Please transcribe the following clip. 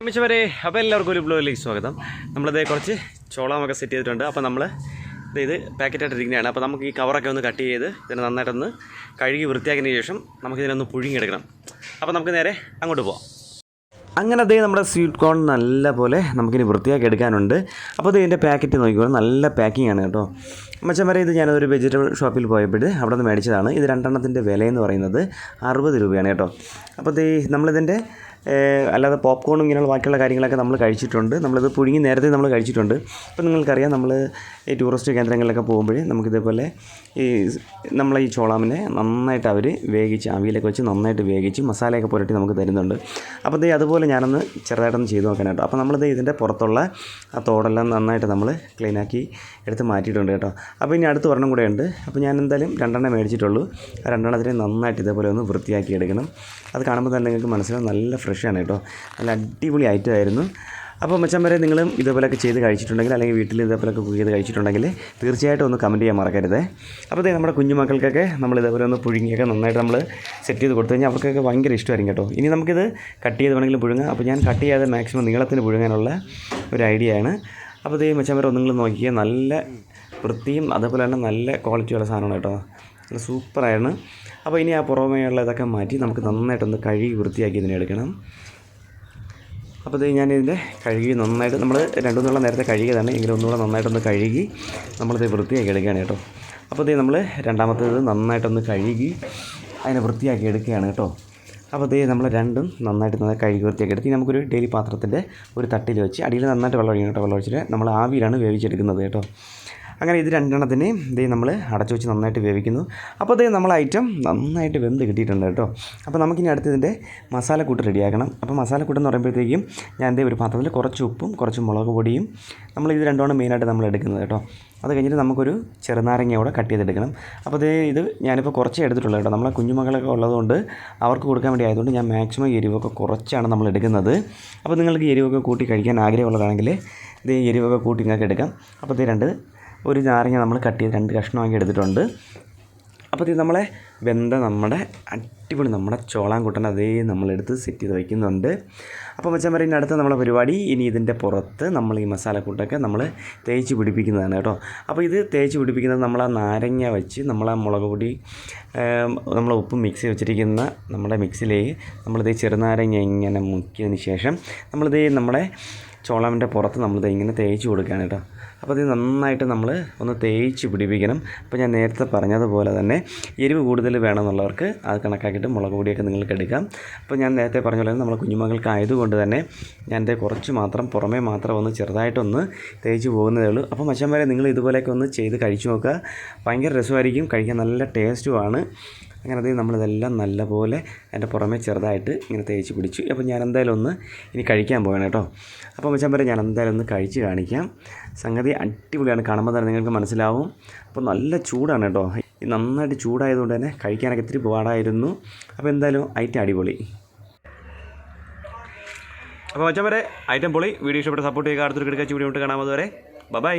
മിച്ചവരെ അപ്പോൾ എല്ലാവർക്കും ഒരു ബ്ലോഗിലേക്ക് സ്വാഗതം. നമ്മളിത് കുറച്ച് ചോളമൊക്കെ സെറ്റ് ചെയ്തിട്ടുണ്ട്. അപ്പോൾ നമ്മൾ ഇത് ഇത് പാക്കറ്റായിട്ട് ഇരിക്കുന്നതാണ് അപ്പോൾ നമുക്ക് ഈ കവറൊക്കെ ഒന്ന് കട്ട് ചെയ്ത് ഇതിനെ നന്നായിട്ടൊന്ന് കഴുകി വൃത്തിയാക്കിയതിന് ശേഷം നമുക്കിതിനൊന്ന് പുഴുങ്ങിയെടുക്കണം. അപ്പോൾ നമുക്ക് നേരെ അങ്ങോട്ട് പോവാം. അങ്ങനെ അതേ നമ്മുടെ സ്വീറ്റ് കോൺ നല്ല പോലെ നമുക്കിനി വൃത്തിയാക്കി എടുക്കാനുണ്ട്. അപ്പോൾ അത് ഇതിന്റെ പാക്കറ്റ് നോക്കിക്കോളൂ നല്ല പാക്കിംഗ് ആണ് കേട്ടോ. മച്ചം വരെ ഇത് ഞാനൊരു വെജിറ്റബിൾ ഷോപ്പിൽ പോയപ്പോൾ അവിടെ നിന്ന് മേടിച്ചതാണ്. ഇത് രണ്ടെണ്ണത്തിന്റെ വിലയെന്ന് പറയുന്നത് അറുപത് രൂപയാണ് കേട്ടോ. അപ്പോൾ ഇത് നമ്മളിതിന്റെ അല്ലാതെ പോപ്കോണും ഇങ്ങനെയുള്ള ബാക്കിയുള്ള കാര്യങ്ങളൊക്കെ നമ്മൾ കഴിച്ചിട്ടുണ്ട്. നമ്മളിത് പുഴുങ്ങി നേരത്തെ നമ്മൾ കഴിച്ചിട്ടുണ്ട്. അപ്പോൾ നിങ്ങൾക്കറിയാം നമ്മൾ ഈ ടൂറിസ്റ്റ് കേന്ദ്രങ്ങളിലൊക്കെ പോകുമ്പോൾ നമുക്കിതേപോലെ ഈ നമ്മളെ ഈ ചോളാമിനെ നന്നായിട്ട് അവർ വേവിച്ച് അവിയിലൊക്കെ വെച്ച് നന്നായിട്ട് വേവിച്ച് മസാലയൊക്കെ പുരട്ടി നമുക്ക് തരുന്നുണ്ട്. അപ്പോൾ ദേ അതുപോലെ ഞാനൊന്ന് ചെറുതായിട്ടൊന്ന് ചെയ്ത് നോക്കാനായിട്ടോ അപ്പോൾ നമ്മളിത് ഇതിന്റെ പുറത്തുള്ള ആ തോടെല്ലാം നന്നായിട്ട് നമ്മൾ ക്ലീനാക്കി എടുത്ത് മാറ്റിയിട്ടുണ്ട് കേട്ടോ. അപ്പോൾ ഇനി അടുത്ത് ഒരെണ്ണം കൂടെ ഉണ്ട്. അപ്പോൾ ഞാൻ എന്തായാലും രണ്ടെണ്ണം മേടിച്ചിട്ടുള്ളൂ. ആ രണ്ടെണ്ണത്തിനെ നന്നായിട്ട് ഇതേപോലെ ഒന്ന് വൃത്തിയാക്കി എടുക്കണം. അത് കാണുമ്പോൾ തന്നെ നിങ്ങൾക്ക് മനസ്സിലാവും നല്ല ഫ്രഷാണ് കേട്ടോ. നല്ല അടിപൊളി ഐറ്റം ആയിരുന്നു അപ്പോൾ മച്ചാൻ വരെ നിങ്ങളും ഇതേപോലെയൊക്കെ ചെയ്ത് കഴിച്ചിട്ടുണ്ടെങ്കിൽ അല്ലെങ്കിൽ വീട്ടിൽ ഇതേപോലെയൊക്കെ കുക്ക് ചെയ്ത് കഴിച്ചിട്ടുണ്ടെങ്കിൽ തീർച്ചയായിട്ടും ഒന്ന് കമന്റ് ചെയ്യാൻ മറക്കരുത്. അപ്പോൾ ദേ നമ്മുടെ കുഞ്ഞുമക്കൾക്കൊക്കെ നമ്മൾ ഇതേപോലെ ഒന്ന് പുഴുങ്ങിയൊക്കെ നന്നായിട്ട് നമ്മൾ സെറ്റ് ചെയ്ത് കൊടുത്തു കഴിഞ്ഞാൽ അവർക്കൊക്കെ ഭയങ്കര ഇഷ്ടമായിരിക്കും കേട്ടോ. ഇനി നമുക്കിത് കട്ട് ചെയ്ത് വേണമെങ്കിലും പുഴുങ്ങാം. അപ്പോൾ ഞാൻ കട്ട് ചെയ്യാതെ മാക്സിമം നീളത്തിന് പുഴുങ്ങാനുള്ള ഒരു ഐഡിയ ആണ്. അപ്പോൾ ഇതേ മച്ചാൻ വരെ ഒന്നുങ്ങൾ നോക്കിയാൽ നല്ല വൃത്തിയും അതേപോലെ തന്നെ നല്ല ക്വാളിറ്റിയുള്ള സാധനമാണ് കേട്ടോ. നല്ല സൂപ്പറായിരുന്നു അപ്പോൾ ഇനി ആ പുറമേയുള്ള ഇതൊക്കെ മാറ്റി നമുക്ക് നന്നായിട്ടൊന്ന് കഴുകി വൃത്തിയാക്കി ഇതിനെ എടുക്കണം. അപ്പോൾ ഇത് ഞാനിതിന്റെ കഴുകി നന്നായിട്ട് നമ്മൾ രണ്ടുമൂന്നുള്ള നേരത്തെ കഴുകിയതാണ്. എങ്കിലും ഒന്നുകൂടെ നന്നായിട്ടൊന്ന് കഴുകി നമ്മളിത് വൃത്തിയാക്കി എടുക്കുകയാണ് കേട്ടോ. അപ്പോൾ ഇത് നമ്മൾ രണ്ടാമത്തേത് നന്നായിട്ടൊന്ന് കഴുകി അതിനെ വൃത്തിയാക്കി എടുക്കുകയാണ് കേട്ടോ. അപ്പോൾ ഇതേ നമ്മൾ രണ്ടും നന്നായിട്ട് നന്നായി കഴുകി വൃത്തിയാക്കി എടുത്ത് നമുക്കൊരു ഡെയിലി പാത്രത്തിന്റെ ഒരു തട്ടിൽ വെച്ച് അടിയിൽ നന്നായിട്ട് വെള്ളം ഒഴിക്കണം കേട്ടോ. വെള്ളം ഒഴിച്ചിട്ട് നമ്മൾ ആവിയിലാണ് വേവിച്ചെടുക്കുന്നത് കേട്ടോ. അങ്ങനെ ഇത് രണ്ടെണ്ണത്തിനെ ഇതേ നമ്മൾ അടച്ചു വെച്ച് നന്നായിട്ട് വേവിക്കുന്നു. അപ്പോൾ ഇതേ നമ്മൾ ഐറ്റം നന്നായിട്ട് വെന്ത് കിട്ടിയിട്ടുണ്ട് കേട്ടോ. അപ്പോൾ നമുക്കിനി അടുത്ത് ഇതിന്റെ മസാലക്കൂട്ട് റെഡിയാക്കണം. അപ്പോൾ മസാലക്കൂട്ട് എന്ന് പറയുമ്പോഴത്തേക്കും ഞാൻ എന്തേ ഒരു പാത്രത്തിൽ കുറച്ച് ഉപ്പും കുറച്ച് മുളക് പൊടിയും നമ്മൾ ഇത് രണ്ടുമാണ് മെയിനായിട്ട് നമ്മൾ എടുക്കുന്നത് കേട്ടോ. അത് കഴിഞ്ഞിട്ട് നമുക്കൊരു ചെറുനാരങ്ങ കൂടെ കട്ട് ചെയ്തെടുക്കണം. അപ്പോൾ ഇത് ഇത് ഞാനിപ്പോൾ കുറച്ച് എടുത്തിട്ടുള്ളൂ കേട്ടോ. നമ്മളെ കുഞ്ഞുമകളൊക്കെ ഉള്ളതുകൊണ്ട് അവർക്ക് കൊടുക്കാൻ വേണ്ടി ആയതുകൊണ്ട് ഞാൻ മാക്സിമം എരിവൊക്കെ കുറച്ചാണ് നമ്മൾ എടുക്കുന്നത്. അപ്പോൾ നിങ്ങൾക്ക് എരിവൊക്കെ കൂട്ടി കഴിക്കാൻ ആഗ്രഹമുള്ളതാണെങ്കിൽ ഇത് എരിവൊക്കെ കൂട്ടി നിങ്ങൾക്ക് എടുക്കാം. അപ്പോൾ ഇത് രണ്ട് ഒരു നാരങ്ങ നമ്മൾ കട്ട് ചെയ്ത് രണ്ട് കഷ്ണമാക്കി എടുത്തിട്ടുണ്ട്. അപ്പോൾ ഇത് നമ്മളെ വെന്ത നമ്മുടെ അടിപൊളി നമ്മുടെ ചോളാൻകുട്ടൻ അതേ നമ്മളെടുത്ത് സെറ്റ് ചെയ്ത് വയ്ക്കുന്നുണ്ട് അപ്പോൾ മച്ചാൻ പറയുന്ന അടുത്ത നമ്മളെ പരിപാടി ഇനി ഇതിന്റെ പുറത്ത് നമ്മൾ ഈ മസാലക്കൂട്ടൊക്കെ നമ്മൾ തേച്ച് പിടിപ്പിക്കുന്നതാണ് കേട്ടോ. അപ്പോൾ ഇത് തേച്ച് പിടിപ്പിക്കുന്നത് നമ്മൾ ആ നാരങ്ങ വെച്ച് നമ്മൾ ആ മുളക് പൊടി നമ്മൾ ഉപ്പ് മിക്സ് വെച്ചിരിക്കുന്ന നമ്മുടെ മിക്സിലേക്ക് നമ്മളിത് ചെറുനാരങ്ങ ഇങ്ങനെ മുക്കിയതിന് ശേഷം നമ്മളിത് നമ്മുടെ ചോളാമിന്റെ പുറത്ത് നമ്മളിത് ഇങ്ങനെ തേച്ച് കൊടുക്കുകയാണ് കേട്ടോ. അപ്പോൾ ഇത് നന്നായിട്ട് നമ്മൾ ഒന്ന് തേച്ച് പിടിപ്പിക്കണം. അപ്പോൾ ഞാൻ നേരത്തെ പറഞ്ഞതുപോലെ തന്നെ എരിവ് കൂടുതൽ വേണമെന്നുള്ളവർക്ക് അത് കണക്കാക്കിയിട്ട് മുളക് പൊടിയൊക്കെ നിങ്ങൾക്ക് എടുക്കാം. അപ്പോൾ ഞാൻ നേരത്തെ പറഞ്ഞ പോലെ നമ്മൾ കുഞ്ഞുമകൾക്ക് ആയതുകൊണ്ട് തന്നെ ഞാൻ എന്റെ കുറച്ച് മാത്രം പുറമേ മാത്രം ഒന്ന് ചെറുതായിട്ടൊന്ന് തേച്ച് പോകുന്നതേ ഉള്ളൂ. അപ്പോൾ മച്ചം വരെ നിങ്ങൾ ഇതുപോലെയൊക്കെ ഒന്ന് ചെയ്ത് കഴിച്ചു നോക്കുക. ഭയങ്കര രസമായിരിക്കും. കഴിക്കാൻ നല്ല ടേസ്റ്റുമാണ്. അങ്ങനെ അത് നമ്മളിതെല്ലാം നല്ലപോലെ അതിന്റെ പുറമേ ചെറുതായിട്ട് ഇങ്ങനെ തേച്ച് പിടിച്ചു. അപ്പോൾ ഞാൻ എന്തായാലും ഒന്ന് ഇനി കഴിക്കാൻ പോകണം കേട്ടോ. അപ്പോൾ മച്ചാൻ വരെ ഞാൻ എന്തായാലും ഒന്ന് കഴിച്ച് കാണിക്കാം. സംഗതി അടിപൊളിയാണ്. കാണുമ്പോൾ തന്നെ നിങ്ങൾക്ക് മനസ്സിലാവും. അപ്പോൾ നല്ല ചൂടാണ് കേട്ടോ. നന്നായിട്ട് ചൂടായതുകൊണ്ട് തന്നെ കഴിക്കാനൊക്കെ ഇത്തിരി പാടായിരുന്നു. അപ്പോൾ എന്തായാലും ഐറ്റം അടിപൊളി. അപ്പോൾ മച്ചാൻ വരെ ഐറ്റം പൊളി. വീഡിയോ ഇഷ്ടപ്പെട്ട് സപ്പോർട്ട് ചെയ്യുക. അടുത്തൊരു കിടക്കാച്ച് വീഡിയോ കാണാമത് വരെ ബൈ